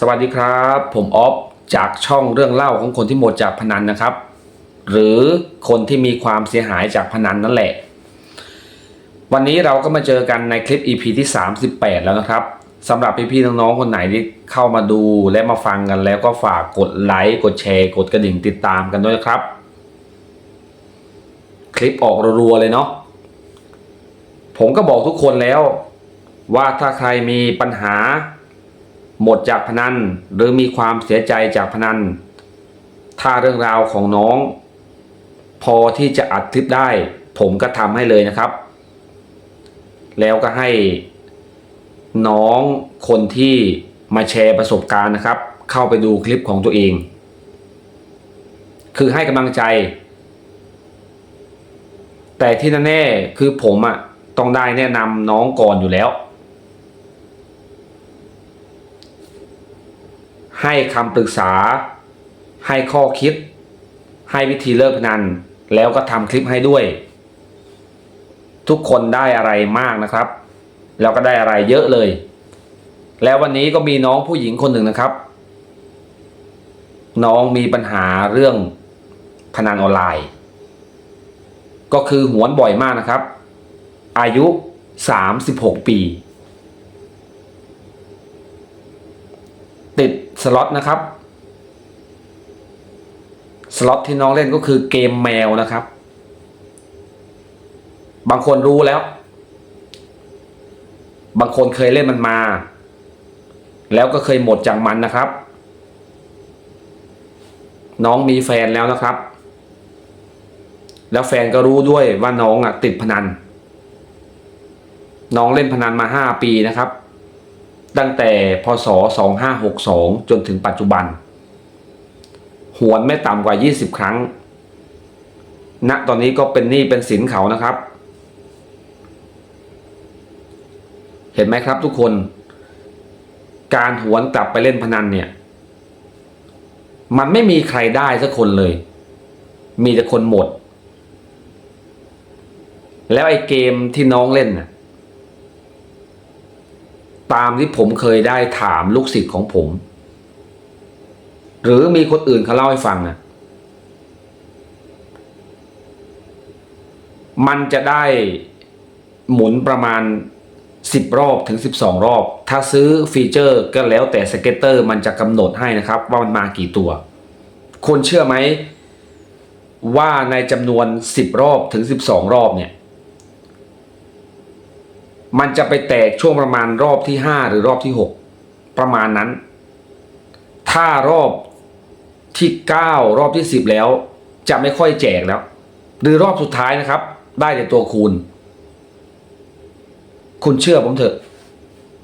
สวัสดีครับ ผมออฟจากช่องเรื่องเล่าของคนที่หมดจากพนันนะครับ หรือคนที่มีความเสียหายจากพนันนั่นแหละ วันนี้เราก็มาเจอกันในคลิป EP ที่ 38 แล้วนะครับสำหรับพี่ๆน้องๆคนไหนที่เข้ามาดูและมาฟังกันแล้วก็ฝากกดไลค์กดแชร์กดกระดิ่งติดตามกันด้วยนะครับ คลิปออกรัวๆเลยเนาะผมก็บอกทุกคนแล้ว ว่าถ้าใครมีปัญหา หมดจากพนันหรือมีความเสียใจจากพนัน ถ้าเรื่องราวของน้อง พอที่จะอัดคลิปได้ ผมก็ทำให้เลยนะครับ แล้วก็ให้น้องคนที่มาแชร์ประสบการณ์นะครับ เข้าไปดูคลิปของตัวเอง คือให้กำลังใจ แต่ที่แน่ๆคือผมอะต้องได้แนะนำน้องก่อนอยู่แล้ว ให้คำปรึกษา ให้ข้อคิด ให้วิธีเลิกพนัน แล้วก็ทำคลิปให้ด้วย ทุกคนได้อะไรมากนะครับ แล้วก็ได้อะไรเยอะเลย แล้ววันนี้ก็มีน้องผู้หญิงคนหนึ่งนะครับ น้องมีปัญหาเรื่องพนันออนไลน์ ก็คือหวนบ่อยมากนะครับ อายุ 36 ปี ติดส ล็อตนะครับ สล็อตที่น้องเล่นก็คือเกมแมวนะครับ บางคนรู้แล้ว บางคนเคยเล่นมันมา แล้วก็เคยหมดจากมันนะครับ น้องมีแฟนแล้วนะครับ แล้วแฟนก็รู้ด้วยว่าน้องอะติดพนัน น้องเล่นพนันมาห้าปีนะครับ ตั้งแต่พศ 2562 จนถึงปัจจุบัน หวนไม่ต่ำกว่า 20 ครั้งณตอนนี้ก็เป็นหนี้เป็นสินเขานะครับ เห็นไหมครับทุกคน การหวนกลับไปเล่นพนันเนี่ย มันไม่มีใครได้สักคนเลย มีแต่คนหมด แล้วไอ้เกมที่น้องเล่นน่ะ ตามที่ผมเคยได้ถามลูกศิษย์ของผม หรือมีคนอื่นเขาเล่าให้ฟังนะมันจะได้หมุนประมาณ 10 รอบถึง 12 รอบ ถ้าซื้อฟีเจอร์ก็แล้วแต่สเก็ตเตอร์มันจะกำหนดให้นะครับ ว่ามันมากี่ตัว คนเชื่อไหมว่าในจำนวน 10 รอบถึง 12 รอบเนี่ย มันจะไปแตกช่วงประมาณรอบที่5หรือรอบที่6ประมาณนั้น ถ้ารอบที่9รอบที่10แล้ว จะไม่ค่อยแจกแล้ว หรือรอบสุดท้ายนะครับ ได้แต่ตัวคูณ คุณเชื่อผมเถอะ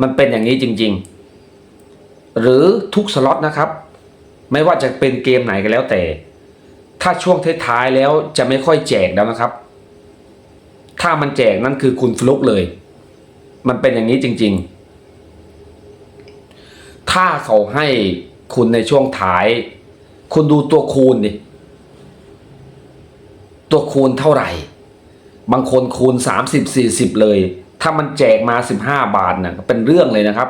มันเป็นอย่างนี้จริง ๆ หรือทุกสล็อตนะครับ ไม่ว่าจะเป็นเกมไหนก็แล้วแต่ ถ้าช่วงท้ายๆแล้วจะไม่ค่อยแจกแล้วนะครับ ถ้ามันแจกนั่นคือคุณฟลุกเลย มันเป็นอย่างนี้จริง ๆ ถ้าเขาให้คุณในช่วงท้าย คุณดูตัวคูณดิ ตัวคูณเท่าไหร่ บางคนคูณ 30 40 เลย ถ้ามันแจกมา 15 บาทนะ่ะเป็นเรื่องเลยนะครับ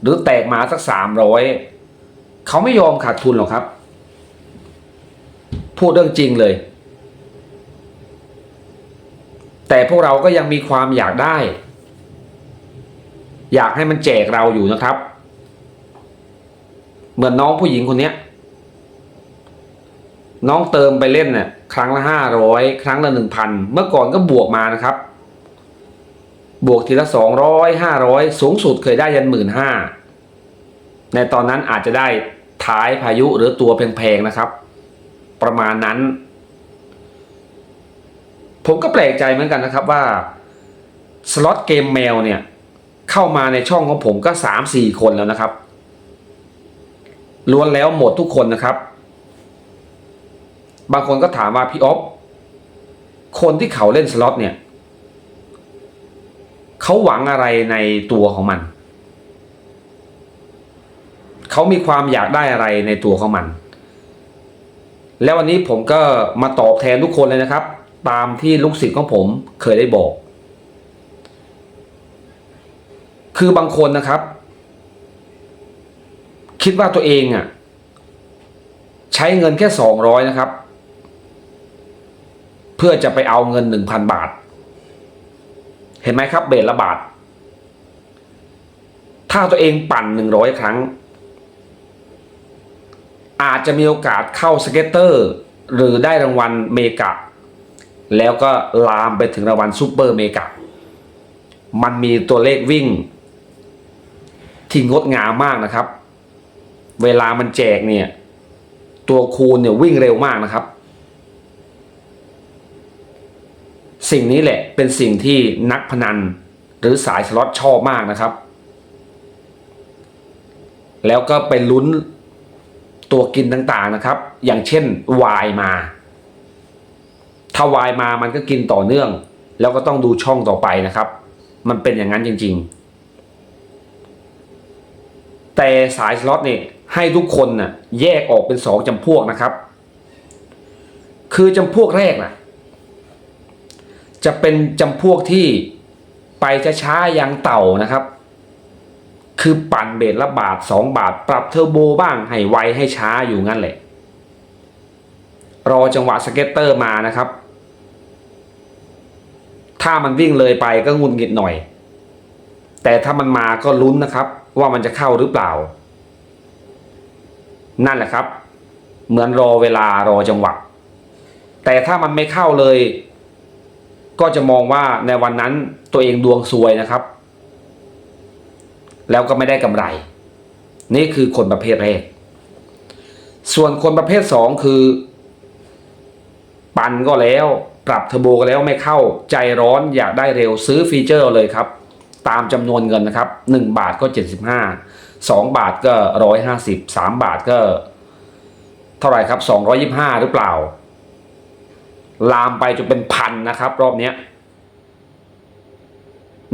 หรือแตกมาสัก 300 เขาไม่ยอมขาดทุนหรอกครับ พูดเรื่องจริงเลย แต่พวกเราก็ยังมีความอยากได้ อยากให้มันแจกเราอยู่นะครับ เหมือนน้องผู้หญิงคนเนี้ย น้องเติมไปเล่นเนี่ยครั้งละห้าร้อยครั้งละหนึ่งพันเมื่อก่อนก็บวกมานะครับ บวกทีละสองร้อยห้าร้อยสูงสุดเคยได้ยันหมื่นห้าในตอนนั้นอาจจะได้ท้ายพายุหรือตัวแพงๆนะครับ ประมาณนั้น ผมก็แปลกใจเหมือนกันนะครับว่าสล็อตเกมแมวเนี่ย เข้ามาในช่องของผมก็สามสี่คนแล้วนะครับล้วนแล้วหมดทุกคนนะครับ บางคนก็ถามว่าพี่อ๊อฟคนที่เขาเล่นสล็อตเนี่ยเขาหวังอะไรในตัวของมัน เขามีความอยากได้อะไรในตัวของมัน แล้ววันนี้ผมก็มาตอบแทนทุกคนเลยนะครับ ตามที่ลูกศิษย์ของผมเคยได้บอก คือบางคนนะครับ คิดว่าตัวเองอะ ใช้เงินแค่สองร้อยนะครับ เพื่อจะไปเอาเงินหนึ่งพันบาท เห็นไหมครับ เบสละบาท ถ้าตัวเองปั่นหนึ่งร้อยครั้ง อาจจะมีโอกาสเข้าสเก็ตเตอร์ หรือได้รางวัลเมกะ แล้วก็ลามไปถึงรางวัลซูเปอร์เมกะมันมีตัวเลขวิ่ง ที่งดงามมากนะครับ เวลามันแจกเนี่ย ตัวคูณเนี่ยวิ่งเร็วมากนะครับ สิ่งนี้แหละเป็นสิ่งที่นักพนันหรือสายสล็อตชอบมากนะครับ แล้วก็ไปลุ้นตัวกินต่างๆนะครับ อย่างเช่นวายมา ถ้าวายมามันก็กินต่อเนื่อง แล้วก็ต้องดูช่องต่อไปนะครับ มันเป็นอย่างนั้นจริง ๆ แต่สายสล็อตเนี่ยให้ทุกคนน่ะแยกออกเป็นสองจำพวกนะครับ คือจำพวกแรกน่ะจะเป็นจำพวกที่ไปช้าๆย่างเต่านะครับ คือปั่นเบสละบาทสองบาท ปรับเทอร์โบบ้างให้ไวให้ช้าอยู่งั้นแหละ รอจังหวะสเก็ตเตอร์มานะครับ ถ้ามันวิ่งเลยไปก็งุนงิดหน่อย แต่ถ้ามันมาก็ลุ้นนะครับ ว่ามันจะเข้าหรือเปล่า นั่นแหละครับ เหมือนรอเวลารอจังหวะแต่ถ้ามันไม่เข้าเลย ก็จะมองว่าในวันนั้นตัวเองดวงซวยนะครับ แล้วก็ไม่ได้กำไร นี่คือคนประเภทแรก ส่วนคนประเภทสองคือ ปั่นก็แล้ว ปรับเทอร์โบก็แล้วไม่เข้าใจร้อนอยากได้เร็วซื้อฟีเจอร์เลยครับ ตามจำนวนเงินนะครับ 1 บาทก็ 75 2 บาทก็ 150 3 บาทก็ เท่าไหร่ครับ 225 หรือเปล่า ลามไปจนเป็นพันนะครับ รอบนี้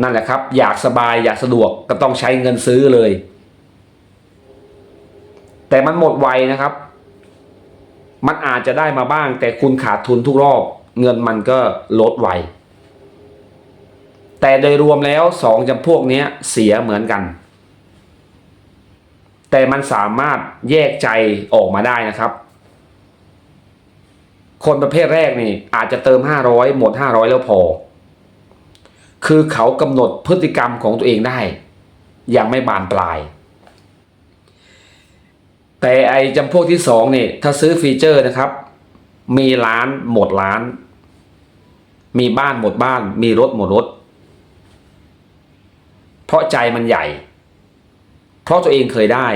นั่นแหละครับ อยากสบายอยากสะดวกก็ต้องใช้เงินซื้อเลย แต่มันหมดไวนะครับ มันอาจจะได้มาบ้าง แต่คุณขาดทุนทุกรอบ เงินมันก็ลดไว แต่โดยรวมแล้วสองจำพวกนี้เสียเหมือนกัน แต่มันสามารถแยกใจออกมาได้นะครับ คนประเภทแรกนี่อาจจะเติม 500 หมด 500 แล้วพอ คือเขากำหนดพฤติกรรมของตัวเองได้ ยังไม่บานปลาย แต่ไอจำพวกที่สองนี่ถ้าซื้อฟีเจอร์นะครับ มีร้านหมดร้าน มีบ้านหมดบ้าน มีรถหมดรถ เพราะใจมันใหญ่ เพราะตัวเองเคยได้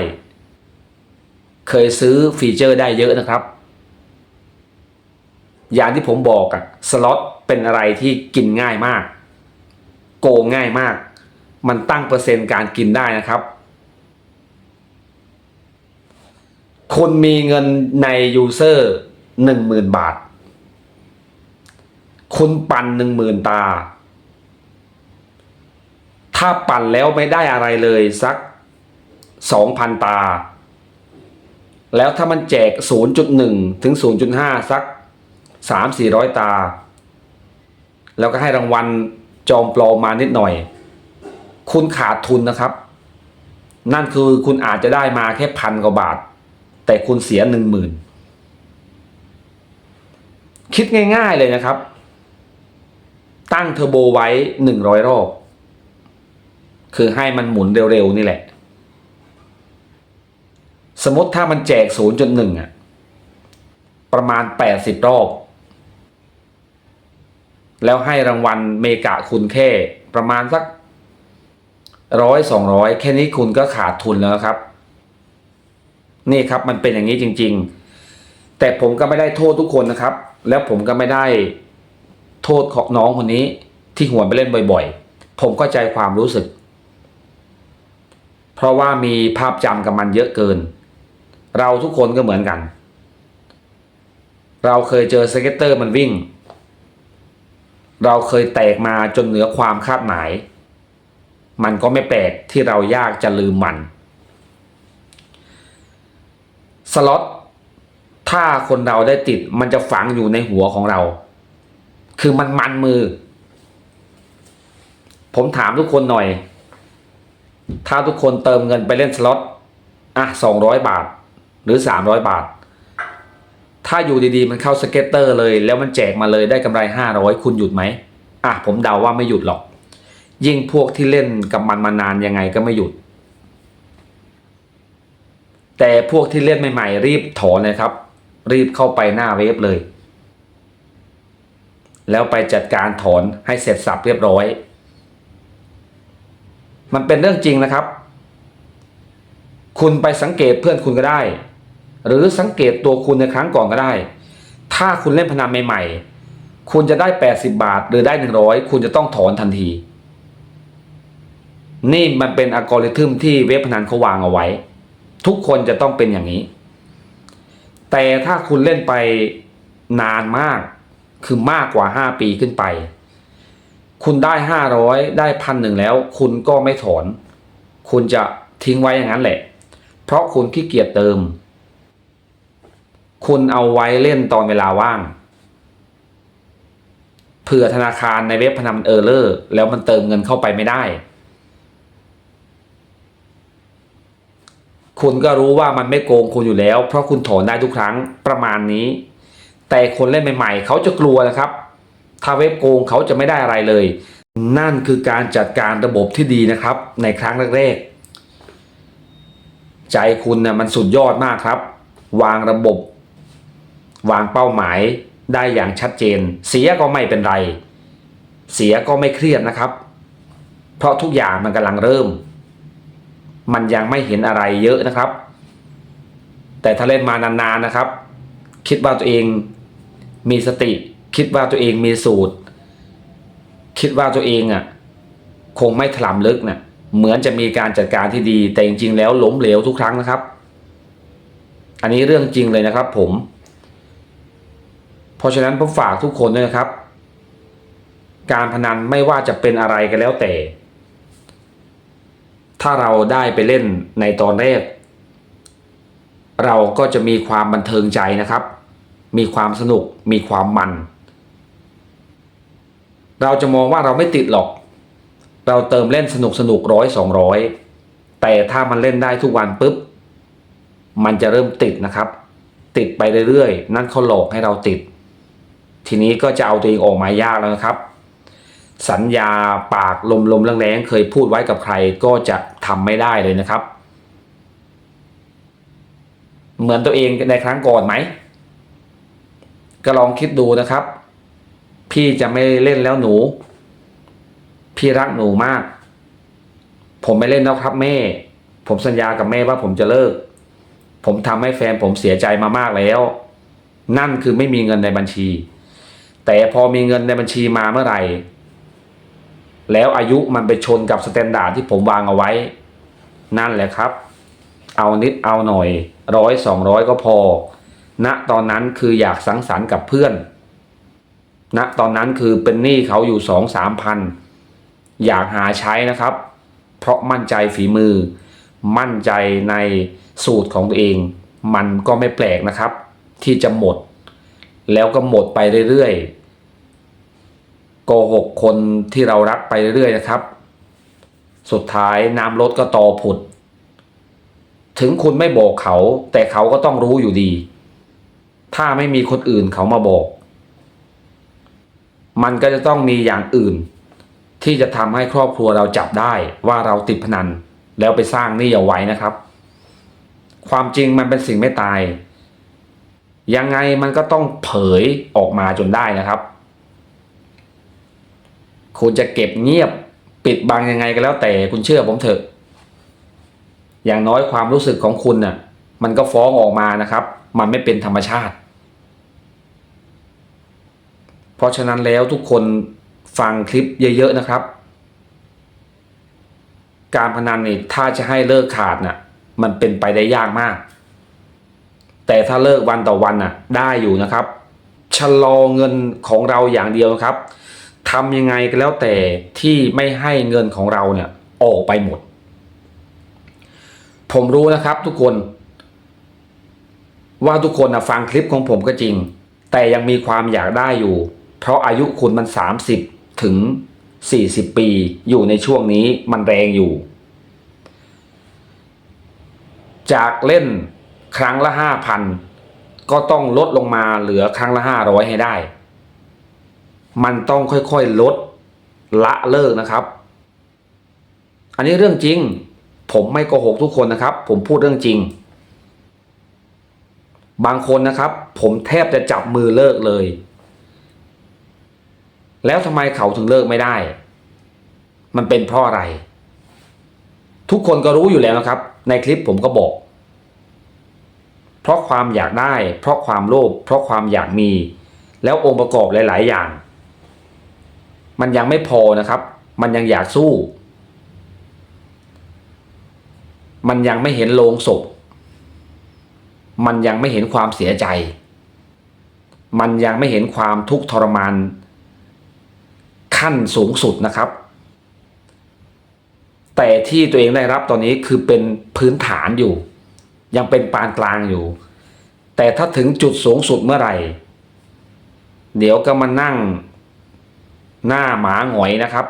เคยซื้อฟีเจอร์ได้เยอะนะครับ อย่างที่ผมบอกอะสล็อตเป็นอะไรที่กินง่ายมาก โกงง่ายมาก มันตั้งเปอร์เซ็นต์การกินได้นะครับคุณมีเงินในยูเซอร์หนึ่งหมื่นบาท คุณปั่นหนึ่งหมื่นตา ถ้าปั่นแล้วไม่ได้อะไรเลยสักสองพันตา แล้วถ้ามันแจก 0.1 ถึง 0.5 สัก 3-400 ตา แล้วก็ให้รางวัลจอมปลอมมานิดหน่อย คุณขาดทุนนะครับ นั่นคือคุณอาจจะได้มาแค่พันกว่าบาท แต่คุณเสียหนึ่งหมื่นคิดง่ายๆเลยนะครับ ตั้งเทอร์โบไว้หนึ่งร้อยรอบ คือให้มันหมุนเร็วๆนี่แหละ สมมติถ้ามันแจก0.1อ่งอะประมาณ80รอบ แล้วให้รางวัลเมกะคุณแค่ประมาณสักร้อยสองร้อยแค่นี้คุณก็ขาดทุนแล้วครับ นี่ครับมันเป็นอย่างนี้จริง ๆ แต่ผมก็ไม่ได้โทษทุกคนนะครับ แล้วผมก็ไม่ได้โทษของน้องคนนี้ที่หัวนไปเล่นบ่อย ๆ ผมก็ใจความรู้สึก เพราะว่ามีภาพจำกับมันเยอะเกิน เราทุกคนก็เหมือนกัน เราเคยเจอสเก็ตเตอร์มันวิ่ง เราเคยแตกมาจนเหนือความคาดหมาย มันก็ไม่แปลกที่เรายากจะลืมมัน สล็อตถ้าคนเราได้ติดมันจะฝังอยู่ในหัวของเรา คือมันมันมือ ผมถามทุกคนหน่อย ถ้าทุกคนเติมเงินไปเล่นสล็อตอะสองร้อยบาทหรือสามร้อยบาท ถ้าอยู่ดีๆมันเข้าสเก็ตเตอร์เลย แล้วมันแจกมาเลยได้กำไรห้าร้อยคุณหยุดไหมอะผมเดาว่าไม่หยุดหรอก ยิ่งพวกที่เล่นกับมันมานานยังไงก็ไม่หยุด แต่พวกที่เล่นใหม่ๆ รีบถอนเลยครับ รีบเข้าไปหน้าเว็บเลย แล้วไปจัดการถอนให้เสร็จสับเรียบร้อย มันเป็นเรื่องจริงนะครับ คุณไปสังเกตเพื่อนคุณก็ได้ หรือสังเกตตัวคุณในครั้งก่อนก็ได้ ถ้าคุณเล่นพนันใหม่ ๆ คุณจะได้ 80 บาท หรือได้ 100 คุณจะต้องถอนทันที นี่มันเป็นอัลกอริทึมที่เว็บพนันเขาวางเอาไว้ ทุกคนจะต้องเป็นอย่างนี้ แต่ถ้าคุณเล่นไปนานมาก คือมากกว่า 5 ปีขึ้นไป คุณได้ 500 ได้พันหนึ่งแล้ว คุณก็ไม่ถอน คุณจะทิ้งไว้อย่างนั้นแหละ เพราะคุณขี้เกียจเติม คุณเอาไว้เล่นตอนเวลาว่างเผื่อธนาคารในเว็บพนันเออร์เลอร์แล้วมันเติมเงินเข้าไปไม่ได้ คุณก็รู้ว่ามันไม่โกงคุณอยู่แล้ว เพราะคุณถอนได้ทุกครั้งประมาณนี้ แต่คนเล่นใหม่ ๆ เขาจะกลัวนะครับ ถ้าเว็บโกงเขาจะไม่ได้อะไรเลย นั่นคือการจัดการระบบที่ดีนะครับ ในครั้งแรกๆใจคุณนะ่ะมันสุดยอดมากครับ วางระบบ วางเป้าหมายได้อย่างชัดเจน เสียก็ไม่เป็นไร เสียก็ไม่เครียดนะครับ เพราะทุกอย่างมันกำลังเริ่ม มันยังไม่เห็นอะไรเยอะนะครับ แต่ถ้าเล่นมานานๆนะครับ คิดว่าตัวเองมีสติ คิดว่าตัวเองมีสูตร คิดว่าตัวเองอะ คงไม่ถลำลึกนะ่ะเหมือนจะมีการจัดการที่ดี แต่จริงๆแล้วล้มเหลวทุกครั้งนะครับ อันนี้เรื่องจริงเลยนะครับ ผม เพราะฉะนั้นผมฝากทุกคนด้วยนะครับ การพนันไม่ว่าจะเป็นอะไรก็แล้วแต่ ถ้าเราได้ไปเล่นในตอนแรก เราก็จะมีความบันเทิงใจนะครับ มีความสนุกมีความมัน เราจะมองว่าเราไม่ติดหรอก เราเติมเล่นสนุกสนุกร้อยสองร้อยแต่ถ้ามันเล่นได้ทุกวันปุ๊บ มันจะเริ่มติดนะครับ ติดไปเรื่อยๆ นั่นเขาหลอกให้เราติด ทีนี้ก็จะเอาตัวเองออกมายากแล้วนะครับ สัญญาปากลมๆแรงๆเคยพูดไว้กับใครก็จะทำไม่ได้เลยนะครับ เหมือนตัวเองในครั้งก่อนไหมก็ลองคิดดูนะครับ พี่จะไม่เล่นแล้วหนู พี่รักหนูมาก ผมไม่เล่นแล้วครับแม่ ผมสัญญากับแม่ว่าผมจะเลิก ผมทำให้แฟนผมเสียใจมามากแล้ว นั่นคือไม่มีเงินในบัญชี แต่พอมีเงินในบัญชีมาเมื่อไหร่ แล้วอายุมันไปชนกับสแตนดาร์ดที่ผมวางเอาไว้ นั่นแหละครับ เอานิดเอาหน่อยร้อยสองร้อยก็พอณตอนนั้นคืออยากสังสรรค์กับเพื่อน ณตอนนั้นคือเป็นหนี้เขาอยู่สองสามพันอยากหาใช้นะครับ เพราะมั่นใจฝีมือ มั่นใจในสูตรของตัวเอง มันก็ไม่แปลกนะครับ ที่จะหมด แล้วก็หมดไปเรื่อยๆโกหกคนที่เรารักไปเรื่อยๆนะครับ สุดท้ายน้ำลดก็ตอผุด ถึงคุณไม่บอกเขา แต่เขาก็ต้องรู้อยู่ดี ถ้าไม่มีคนอื่นเขามาบอก มันก็จะต้องมีอย่างอื่น ที่จะทำให้ครอบครัวเราจับได้ว่าเราติดพนัน แล้วไปสร้างหนี้เอาไว้นะครับ ความจริงมันเป็นสิ่งไม่ตาย ยังไงมันก็ต้องเผยออกมาจนได้นะครับ คุณจะเก็บเงียบปิดบังยังไงก็แล้วแต่คุณเชื่อผมเถอะ อย่างน้อยความรู้สึกของคุณน่ะ มันก็ฟ้องออกมานะครับ มันไม่เป็นธรรมชาติ เพราะฉะนั้นแล้วทุกคนฟังคลิปเยอะๆนะครับ การพนันนี่ถ้าจะให้เลิกขาดน่ะมันเป็นไปได้ยากมาก แต่ถ้าเลิกวันต่อวันน่ะได้อยู่นะครับชะลอเงินของเราอย่างเดียวนะครับทำยังไงก็แล้วแต่ที่ไม่ให้เงินของเราเนี่ยออกไปหมด ผมรู้นะครับทุกคน ว่าทุกคนนะฟังคลิปของผมก็จริง แต่ยังมีความอยากได้อยู่ เพราะอายุคุณมัน 30 ถึง 40 ปีอยู่ในช่วงนี้มันแรงอยู่ จากเล่นครั้งละห้าพันก็ต้องลดลงมาเหลือครั้งละห้าร้อยให้ได้ มันต้องค่อยๆลดละเลิกนะครับ อันนี้เรื่องจริง ผมไม่โกหกทุกคนนะครับ ผมพูดเรื่องจริง บางคนนะครับ ผมแทบจะจับมือเลิกเลย แล้วทำไมเขาถึงเลิกไม่ได้ มันเป็นเพราะอะไร ทุกคนก็รู้อยู่แล้วนะครับ ในคลิปผมก็บอก เพราะความอยากได้ เพราะความโลภเพราะความอยากมี แล้วองค์ประกอบหลาย ๆ อย่าง มันยังไม่พอนะครับ มันยังอยากสู้ มันยังไม่เห็นโลงศพ มันยังไม่เห็นความเสียใจ มันยังไม่เห็นความทุกข์ทรมาน ขั้นสูงสุดนะครับ แต่ที่ตัวเองได้รับตอนนี้คือเป็นพื้นฐานอยู่ ยังเป็นปานกลางอยู่ แต่ถ้าถึงจุดสูงสุดเมื่อไหร่ เดี๋ยวก็มานั่งหน้าหมาหงอยนะครับ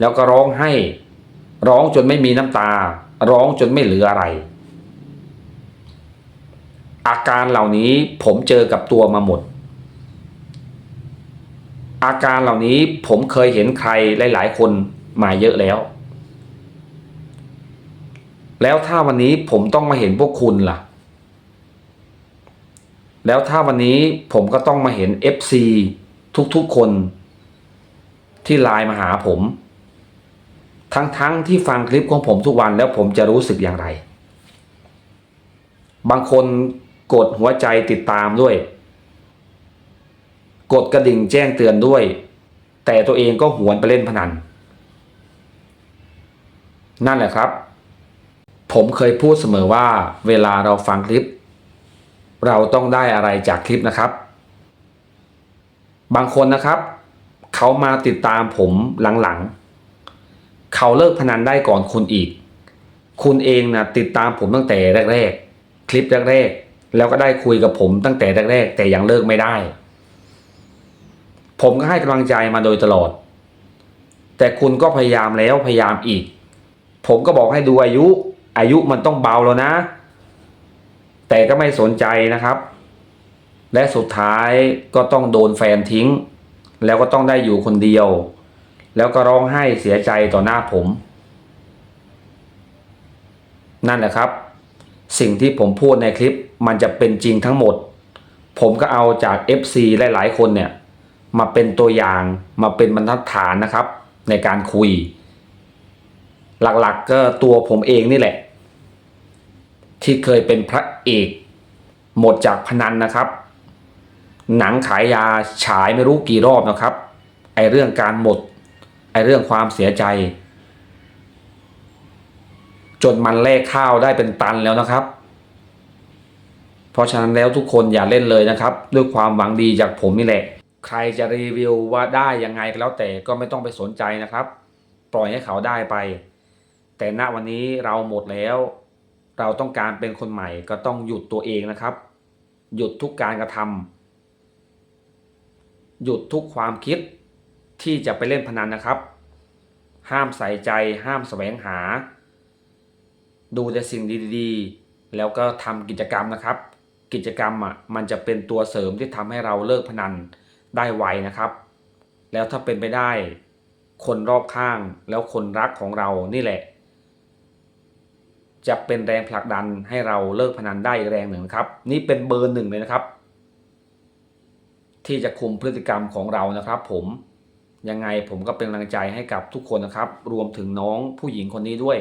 แล้วก็ร้องให้ร้องจนไม่มีน้ำตา ร้องจนไม่เหลืออะไร อาการเหล่านี้ผมเจอกับตัวมาหมด อาการเหล่านี้ผมเคยเห็นใครหลาย ๆ คนมาเยอะแล้ว แล้วถ้าวันนี้ผมต้องมาเห็นพวกคุณล่ะ แล้วถ้าวันนี้ผมก็ต้องมาเห็น FC ทุก ๆ คนที่ไลน์มาหาผม ทั้งๆทที่ฟังคลิปของผมทุกวันแล้วผมจะรู้สึกอย่างไร บางคนกดหัวใจติดตามด้วย กดกระดิ่งแจ้งเตือนด้วย แต่ตัวเองก็หวนไปเล่นพนัน นั่นแหละครับ ผมเคยพูดเสมอว่า เวลาเราฟังคลิป เราต้องได้อะไรจากคลิปนะครับ บางคนนะครับ เขามาติดตามผมหลังๆ เขาเลิกพนันได้ก่อนคุณอีก คุณเองนะติดตามผมตั้งแต่แรก ๆ คลิปแรก ๆ แล้วก็ได้คุยกับผมตั้งแต่แรก ๆ แต่ยังเลิกไม่ได้ ผมก็ให้กำลังใจมาโดยตลอด แต่คุณก็พยายามแล้วพยายามอีก ผมก็บอกให้ดูอายุ อายุมันต้องเบาแล้วนะ แต่ก็ไม่สนใจนะครับ และสุดท้ายก็ต้องโดนแฟนทิ้ง แล้วก็ต้องได้อยู่คนเดียว แล้วก็ร้องไห้เสียใจต่อหน้าผม นั่นแหละครับ สิ่งที่ผมพูดในคลิปมันจะเป็นจริงทั้งหมด ผมก็เอาจาก FC หลายๆ คนเนี่ย มาเป็นตัวอย่างมาเป็นบรรทัดฐานนะครับ ในการคุย หลักๆกก็ตัวผมเองนี่แหละ ที่เคยเป็นพระเอกหมดจากพนันนะครับ หนังขายยาฉายไม่รู้กี่รอบนะครับ ไอเรื่องการหมด ไอเรื่องความเสียใจ จนมันแลกข้าวได้เป็นตันแล้วนะครับ เพราะฉะนั้นแล้วทุกคนอย่าเล่นเลยนะครับ ด้วยความหวังดีจากผมนี่แหละ ใครจะรีวิวว่าได้ยังไงก็แล้วแต่ก็ไม่ต้องไปสนใจนะครับ ปล่อยให้เขาได้ไป แต่ณวันนี้เราหมดแล้ว เราต้องการเป็นคนใหม่ก็ต้องหยุดตัวเองนะครับ หยุดทุกการกระทำหยุดทุกความคิดที่จะไปเล่นพนันนะครับ ห้ามใส่ใจ ห้ามแสวงหา ดูแต่สิ่งดีๆ แล้วก็ทำกิจกรรมนะครับ กิจกรรมอะมันจะเป็นตัวเสริมที่ทำให้เราเลิกพนัน ได้ไวนะครับ แล้วถ้าเป็นไปได้ คนรอบข้างแล้วคนรักของเรานี่แหละ จะเป็นแรงผลักดันให้เราเลิกพนันได้แรงหนึ่งครับ นี่เป็นเบอร์หนึ่งเลยนะครับ ที่จะคุมพฤติกรรมของเรานะครับ ผมยังไงผมก็เป็นกำลังใจให้กับทุกคนนะครับ รวมถึงน้องผู้หญิงคนนี้ด้วย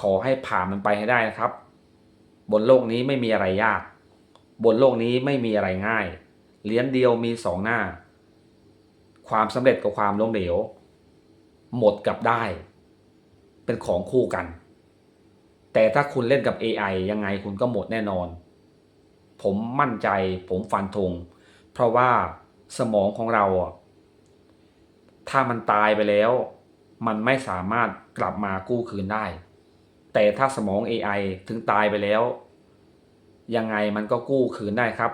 ขอให้ผ่านมันไปให้ได้นะครับ บนโลกนี้ไม่มีอะไรยาก บนโลกนี้ไม่มีอะไรง่าย เหรียญเดียวมีสองหน้า ความสำเร็จกับความล้มเหลว หมดกับได้ เป็นของคู่กัน แต่ถ้าคุณเล่นกับ AI ยังไงคุณก็หมดแน่นอน ผมมั่นใจผมฟันธงเพราะว่าสมองของเราถ้ามันตายไปแล้ว มันไม่สามารถกลับมากู้คืนได้ แต่ถ้าสมอง AI ถึงตายไปแล้ว ยังไงมันก็กู้คืนได้ครับ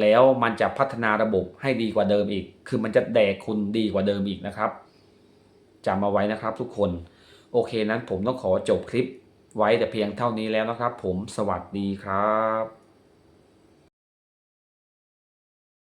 แล้วมันจะพัฒนาระบบให้ดีกว่าเดิมอีก คือมันจะแดกคุณดีกว่าเดิมอีกนะครับจำเอาไว้นะครับทุกคน โอเคนั้นผมต้องขอจบคลิปไว้แต่เพียงเท่านี้แล้วนะครับ ผมสวัสดีครับ